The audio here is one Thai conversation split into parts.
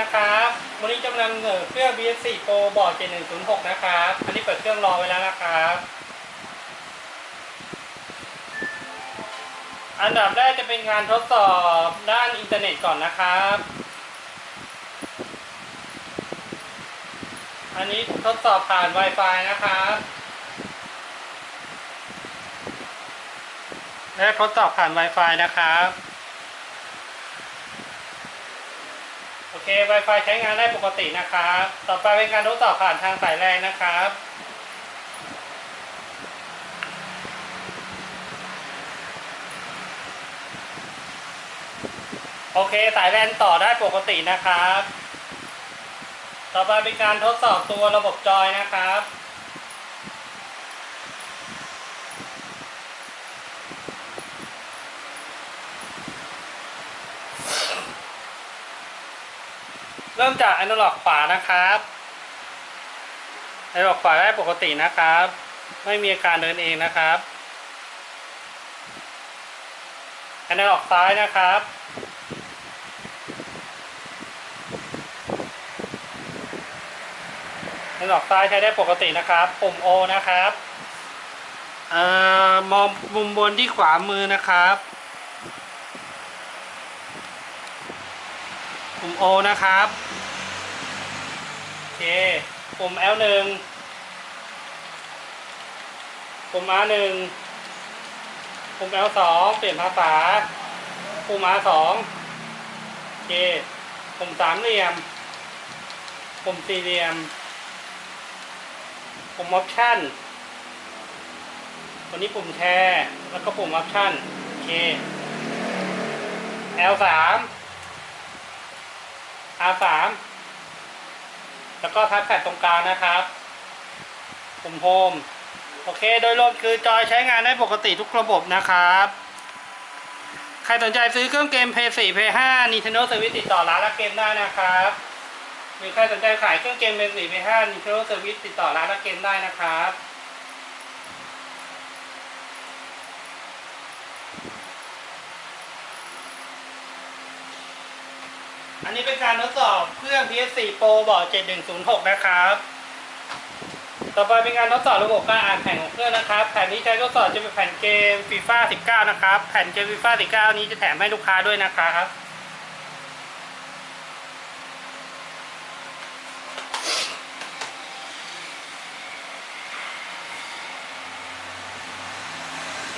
นะครับวันนี้จะนำเสนอเครื่อง BS4 Pro บอร์ด7106 นะครับ อันนี้เปิดเครื่องรอไว้แล้วนะครับ อันดับแรกจะเป็นการทดสอบด้านอินเทอร์เน็ตก่อนนะครับ อันนี้ทดสอบผ่าน Wi-Fi นะครับและทดสอบผ่าน Wi-Fi นะครับ โอเค Wi-Fi ใช้งานได้ปกตินะครับ ต่อไปเป็นการทดสอบผ่านทางสายแรงนะครับโอเค สายแลนต่อได้ปกตินะครับ ต่อไปเป็นการทดสอบตัวระบบจอยนะครับ เริ่มจากอน l ล็อกขวานะครับอน l ล็อกขวาได้ปกตินะครับ ไม่มีอาการเดินเองนะครับอน l ล็อกซ้ายนะครับอน l ล็อกซ้ายใช้ได้ปกตินะครับ ปุ่ม O นะครับอ่อมองมุมบนที่ขวามือนะครับ ปุ่ม O นะครับ โอเค ปุ่ม L1 ปุ่ม R1 ปุ่ม L2 เปลี่ยนภาษา ปุ่ม R2 โอเค ปุ่มสามเหลี่ยม ปุ่มสี่เหลี่ยม ปุ่ม Option ตัวนี้ปุ่มแชร์ แล้วก็ปุ่ม Option โอเค L3 R3 แล้วก็ทัชแพดตรงกลางนะครับปุ่มโฮมโอเค โดยรวมคือจอยใช้งานได้ปกติทุกระบบนะครับ ใครสนใจซื้อเครื่องเกม Play 4 Play 5 Nintendo Switch ติดต่อร้านละเกมได้นะครับ หรือใครสนใจขายเครื่องเกม Play 4 Play 5 Nintendo Switch ติดต่อร้านละเกมได้นะครับ อันนี้เป็นการทดสอบเครื่อง PS4 Pro บอร์ด7106 นะครับ ต่อไปเป็นการทดสอบระบบการอ่านแผ่นของเครื่องนะครับ แผ่นที่ใช้ทดสอบจะเป็นแผ่นเกม FIFA 19 นะครับ แผ่นเกม FIFA 19 นี้จะแถมให้ลูกค้าด้วยนะครับ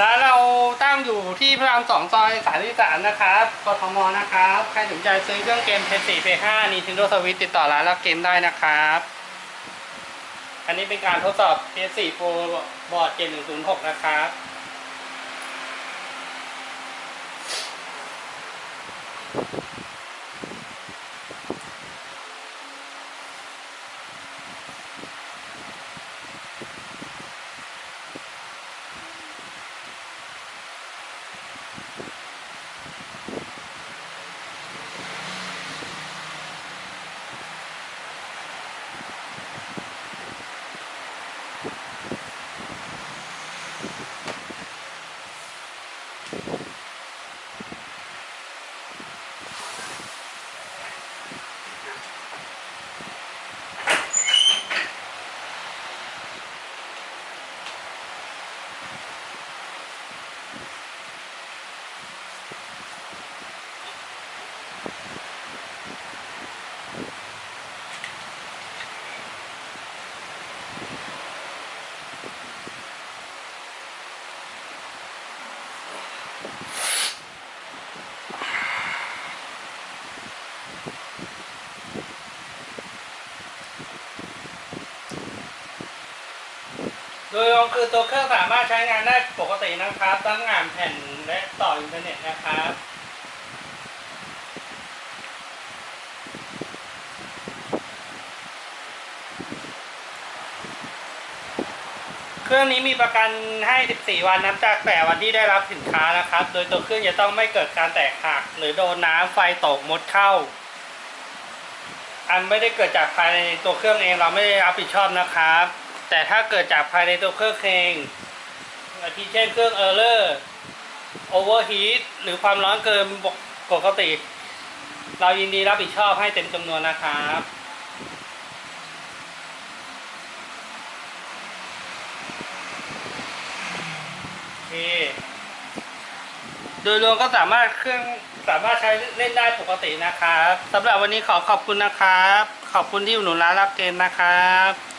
ร้านเราตั้งอยู่ที่พระรามสองซอยสายที่สามนะครับกทมนะครับ ใครสนใจซื้อเครื่องเกม PS4 PS5 Nintendo Switch ติดต่อร้านรับเกมได้นะครับ อันนี้เป็นการทดสอบ PS4 Pro บอร์ด7106 นะครับ โดยรวมคือตัวเครื่องสามารถใช้งานได้ปกตินะครับทั้งอ่านแผ่นและต่ออินเทอร์เน็ตนะครับเครื่องนี้มีประกันให้ 14 วันนับจากแต่วันที่ได้รับสินค้านะครับ โดยตัวเครื่องจะต้องไม่เกิดการแตกหัก หรือโดนน้ำไฟตกมดเข้า อันไม่ได้เกิดจากภายในตัวเครื่องเองเราไม่ได้รับผิดชอบนะครับ แต่ถ้าเกิดจากภายในตัวเครื่องเองอาทิเช่นเครื่องเออร์เลอร์โอเวอร์ฮีทหรือความร้อนเกินปกติ เรายินดีรับผิดชอบให้เต็มจำนวนนะครับโอเคโดยรวมก็สามารถเครื่องสามารถใช้เล่นได้ปกตินะครับสำหรับวันนี้ขอขอบคุณนะครับ ขอบคุณที่อุดหนุนร้านรับเกมนะครับ